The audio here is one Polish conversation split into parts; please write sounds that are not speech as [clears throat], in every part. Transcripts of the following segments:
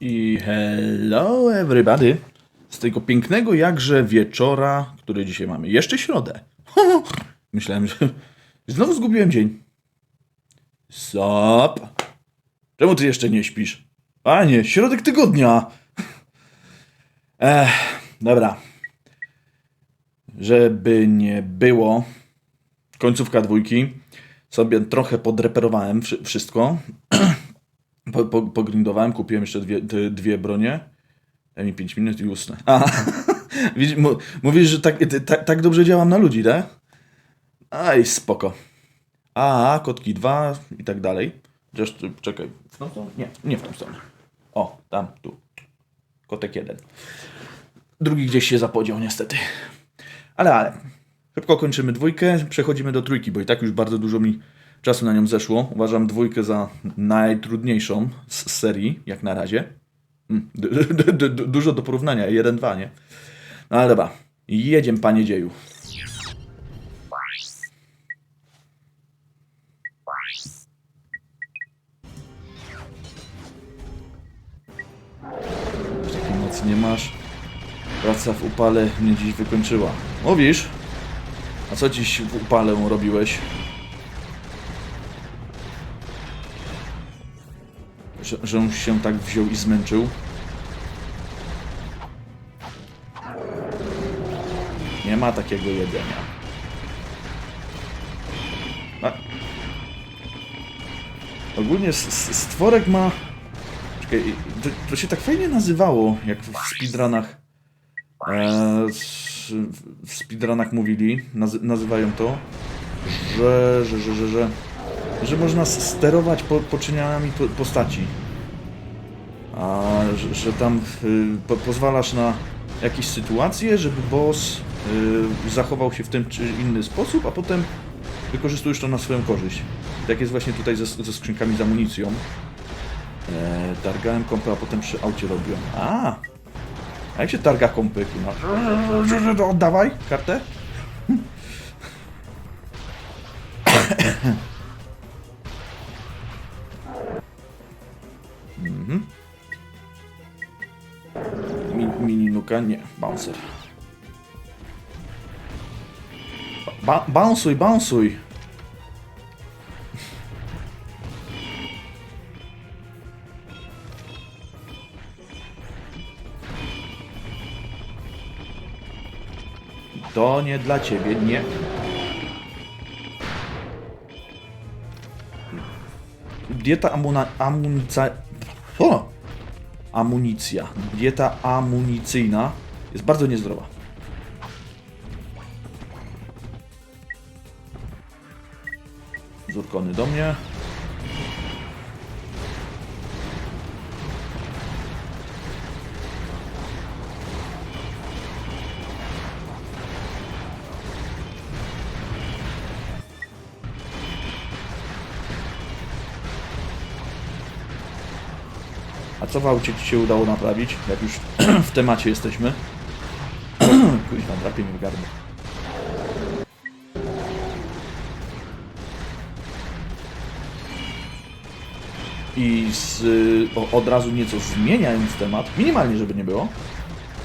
I hello everybody. Z tego pięknego jakże wieczora, który dzisiaj mamy. Jeszcze środę. Myślałem, że znowu zgubiłem dzień. Sop. Czemu ty jeszcze nie śpisz? A nie, środek tygodnia. Ech, dobra. Żeby nie było, końcówka dwójki. Sobie trochę podreperowałem wszy- wszystko. [clears throat] Po, po, pogrindowałem, kupiłem jeszcze dwie, dwie, bronie. Daj mi 5 minut i usnę. [laughs] Mówisz, że tak, tak, tak dobrze działam na ludzi, tak? Aj, spoko. A, kotki 2 i tak dalej. Chociaż, ty- czekaj, w tą stronę? Nie, nie w tą stronę. O, tam, tu. Kotek jeden. Drugi gdzieś się zapodział, niestety. Ale, ale. Szybko kończymy dwójkę, przechodzimy do trójki, bo i tak już bardzo dużo mi czasu na nią zeszło. Uważam dwójkę za najtrudniejszą z serii, jak na razie. Mm, du- du- du- du- Dużo do porównania, 1-2, nie? No ale dobra, jedziemy panie dzieju. Takiej nocy nie masz. Praca w upale mnie dziś wykończyła. Mówisz? A co dziś w upale robiłeś? Że, się tak wziął i zmęczył? Nie ma takiego jedzenia. A... Ogólnie stworek ma... Czekaj, to, to się tak fajnie nazywało, jak w speedrunach. E, w speedrunach mówili, nazy nazywają to, że, że, że, że, że, że można sterować po, poczynieniami po, postaci. A że, że tam y, po, pozwalasz na jakieś sytuacje, żeby boss y, zachował się w ten czy inny sposób, a potem wykorzystujesz to na swoją korzyść. Tak jest właśnie tutaj ze, ze skrzynkami z amunicją. E, targałem kompy, a potem przy aucie robiłem. A! A jak się targa kompy? No. Oddawaj kartę. [coughs] [coughs] nuka? Nie, bouncer. Ba bounsuj. To nie dla ciebie, nie. Dieta amuna, amunicja... O! Amunicja. Dieta amunicyjna jest bardzo niezdrowa. Zurkony do mnie. A co w aucie ci się udało naprawić, jak już [clears throat] w temacie jesteśmy? [clears throat] Kuźwa, drapie mi w gardło. I z, o, od razu nieco zmieniając temat, minimalnie żeby nie było,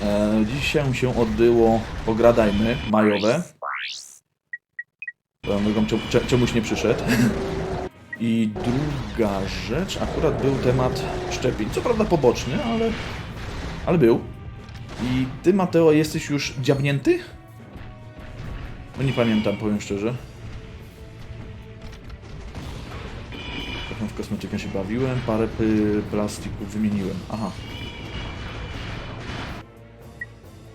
e, dzisiaj się odbyło Pogradajmy majowe. Czemu- cze- czemuś nie przyszedł. [laughs] I druga rzecz, akurat był temat szczepień. Co prawda poboczny, ale, ale był. I ty, Mateo, jesteś już dziabnięty? No nie pamiętam, powiem szczerze. Trochę w kosmetykę się bawiłem, parę plastików wymieniłem. Aha.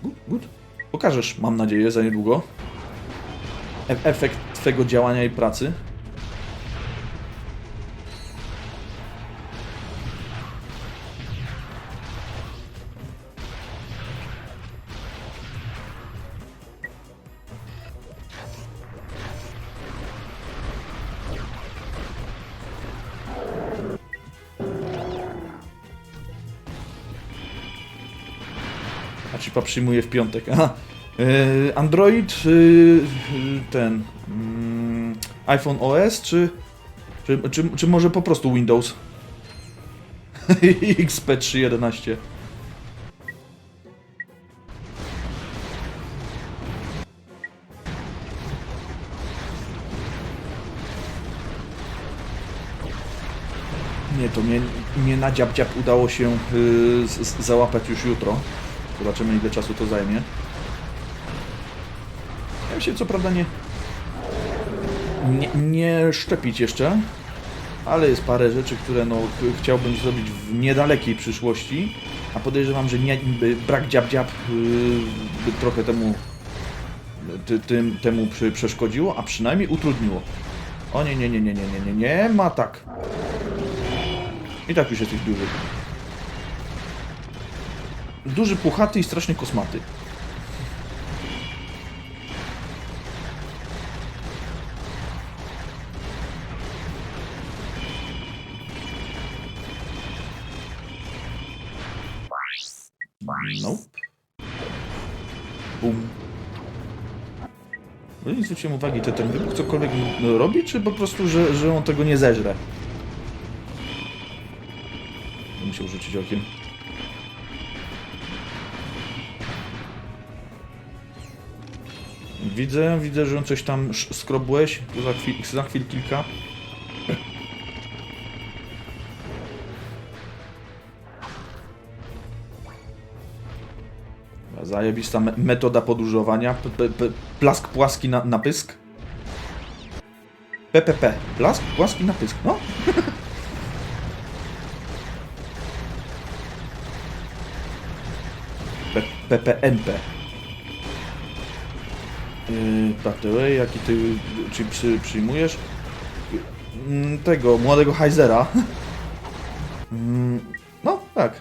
Good, good. Pokażesz, mam nadzieję, za niedługo. E efekt twego działania i pracy. A chipa przyjmuje w piątek. Aha. E, Android, y, y, ten mm, iPhone OS, czy, czy, czy, czy może po prostu Windows? [laughs] XP311. Nie, to mnie, mnie na dziab dziab udało się yy, z, załapać już jutro. Zobaczymy ile czasu to zajmie. Ja się co prawda nie, nie, nie szczepić jeszcze, ale jest parę rzeczy, które no, ch- chciałbym zrobić w niedalekiej przyszłości, a podejrzewam, że nie, brak dziab dziab yy, by trochę temu, ty, tym, temu przeszkodziło, a przynajmniej utrudniło. O nie, nie, nie, nie, nie, nie, nie, nie ma tak. I tak już jesteś duży. Duży, puchaty i strasznie kosmaty. Nope. Bum. No nie zwróciłem uwagi, czy ten wybuch cokolwiek no, robi, czy po prostu, że, że on tego nie zeżre? Musiał rzucić okiem. Widzę, widzę, że coś tam skrobłeś. Za chwil, za chwil kilka. Zajebista me metoda podróżowania. P -p -p plask płaski na, na pysk. PPP. Plask płaski na pysk. No. [laughs] PPNP. Yy, jaki ty czy przy, przyjmujesz? Yy, Tego, młodego Heizera. Yy, No, tak.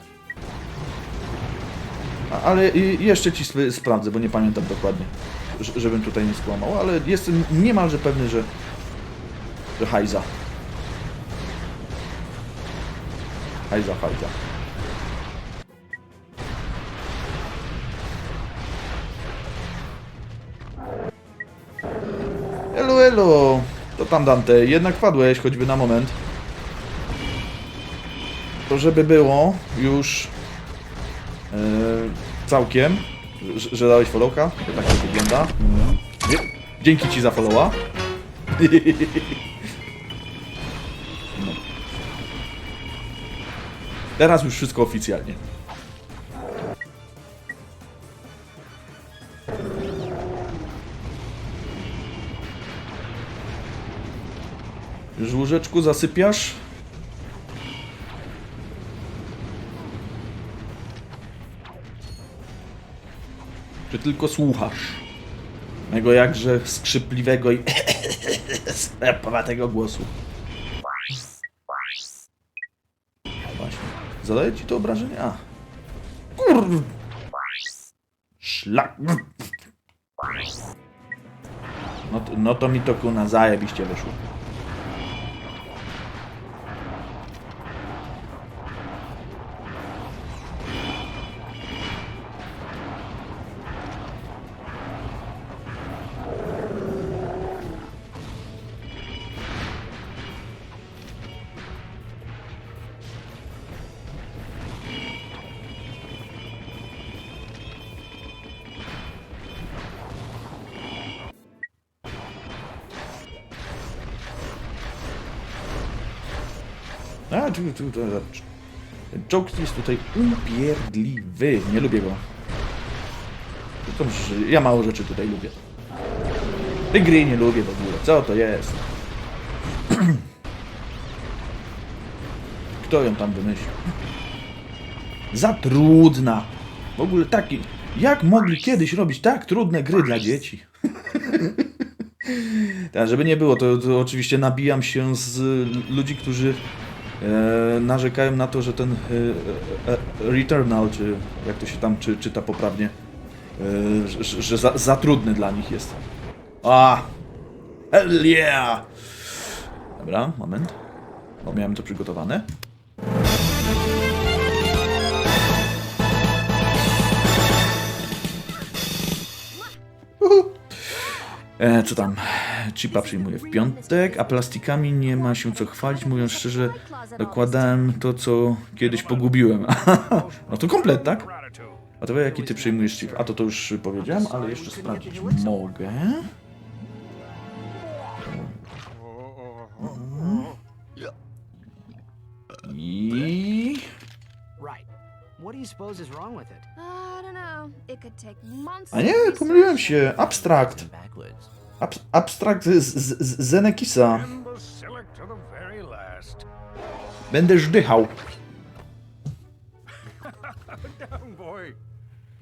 Ale jeszcze ci sp- sprawdzę, bo nie pamiętam dokładnie, żebym tutaj nie skłamał, ale jestem niemalże pewny, że, że Hajza. Hajza, Hajza. Elo, elo! To tam Dante, jednak padłeś, choćby na moment. To żeby było już e, całkiem, że, że dałeś followka, to tak to wygląda. Dzięki Ci za followa. [laughs] No. Teraz już wszystko oficjalnie. Już w łóżeczku zasypiasz? Czy tylko słuchasz mego jakże skrzypliwego i [coughs] strapowatego głosu? Właśnie. Zadaję ci to obrażenie? A. Kur... Szlak. No to, no to mi to kuna zajebiście wyszło. A. Joke jest tutaj upierdliwy. Nie lubię go. Że ja mało rzeczy tutaj lubię. Tej gry nie lubię w ogóle. Co to jest? [clears throat] Kto ją tam wymyślił? Za trudna. W ogóle taki. Jak mogli kiedyś robić tak trudne gry dla dzieci? [laughs] Tak, żeby nie było, to, to oczywiście nabijam się z ludzi, którzy narzekają na to, że ten e, e, Returnal, czy jak to się tam czy, czyta poprawnie, e, że- że za, za trudny dla nich jest. A! Hell yeah! Dobra, moment. Bo miałem to przygotowane. Uhu. E, co tam? Chipa przyjmuję w piątek, a plastikami nie ma się co chwalić. Mówiąc szczerze, dokładałem to, co kiedyś pogubiłem. [laughs] no to komplet, tak? A to jaki ty przyjmujesz chip? A to to już powiedziałem, ale jeszcze sprawdzić mogę. I... A nie, pomyliłem się. Abstrakt. Ab abstrakt z, z, z Zenekisa. Boy.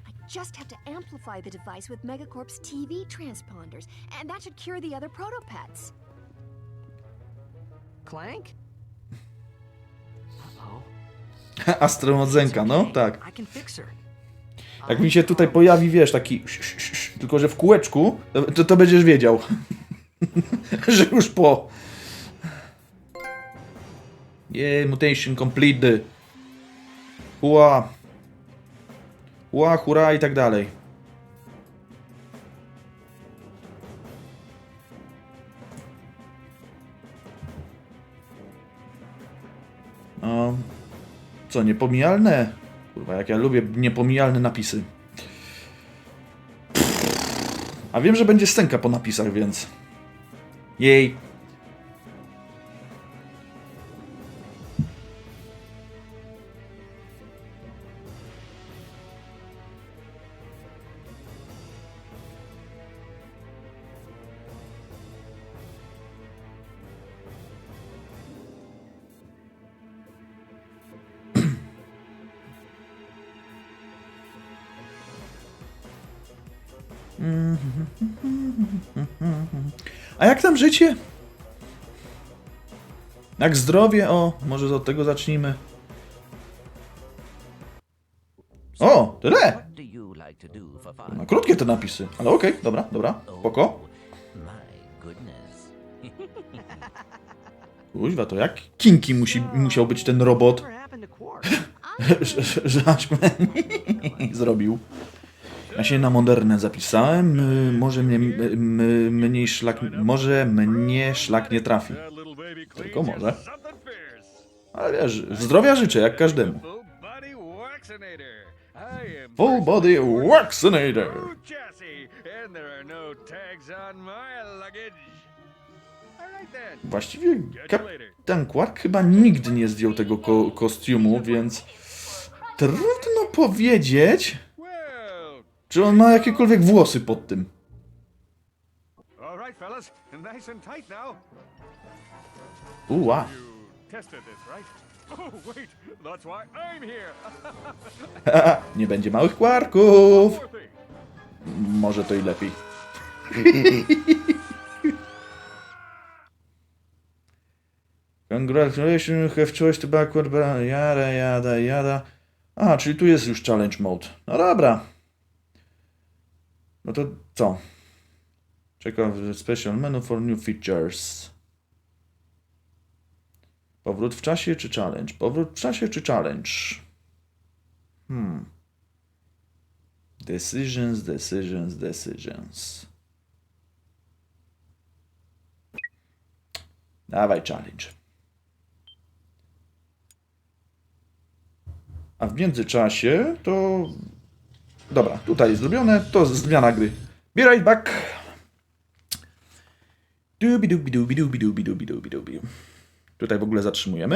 I just have to amplify the device with Megacorp's TV transponders, and that should cure the other protopets. Clank? Uh-oh. [laughs] Astromodzenka, no tak. I can fix her. Jak mi się tutaj pojawi, wiesz, taki tylko że w kółeczku, to, to będziesz wiedział, [laughs] że już po. Yeah, mutation complete. Hua. Hua, hura i tak dalej. No, co, niepomijalne? Kurwa, jak ja lubię niepomijalne napisy. A wiem, że będzie scenka po napisach, więc... Jej. A jak tam życie? Jak zdrowie? O, może od tego zacznijmy. O, tyle! No, krótkie te napisy, ale okej, dobra, dobra. My goodness. Kuźwa, to jak kinki musi, musiał być ten robot, [laughs] że, aż [laughs] zrobił. Ja się na moderne zapisałem, y, może mnie, y, mniej szlak, może mnie szlak nie trafi. Tylko może. Ale wiesz, zdrowia życzę, jak każdemu. Full body vaccinator. Właściwie kapitan Quark chyba nigdy nie zdjął tego ko kostiumu, więc trudno powiedzieć, czy on ma jakiekolwiek włosy pod tym. Uła. [laughs] Oh. [laughs] Nie będzie małych kwarków. Może to i lepiej. [laughs] Congratulations, have choice to backward, ba- jada, jada, jada. A, czyli tu jest już challenge mode. No dobra. No to co? Czekam special menu for new features. Powrót w czasie czy challenge? Powrót w czasie czy challenge? Hmm. Decisions, decisions, decisions. Dawaj challenge. A w międzyczasie to... Dobra, tutaj jest zrobione, to zmiana gry. Be right back. Tutaj w ogóle zatrzymujemy.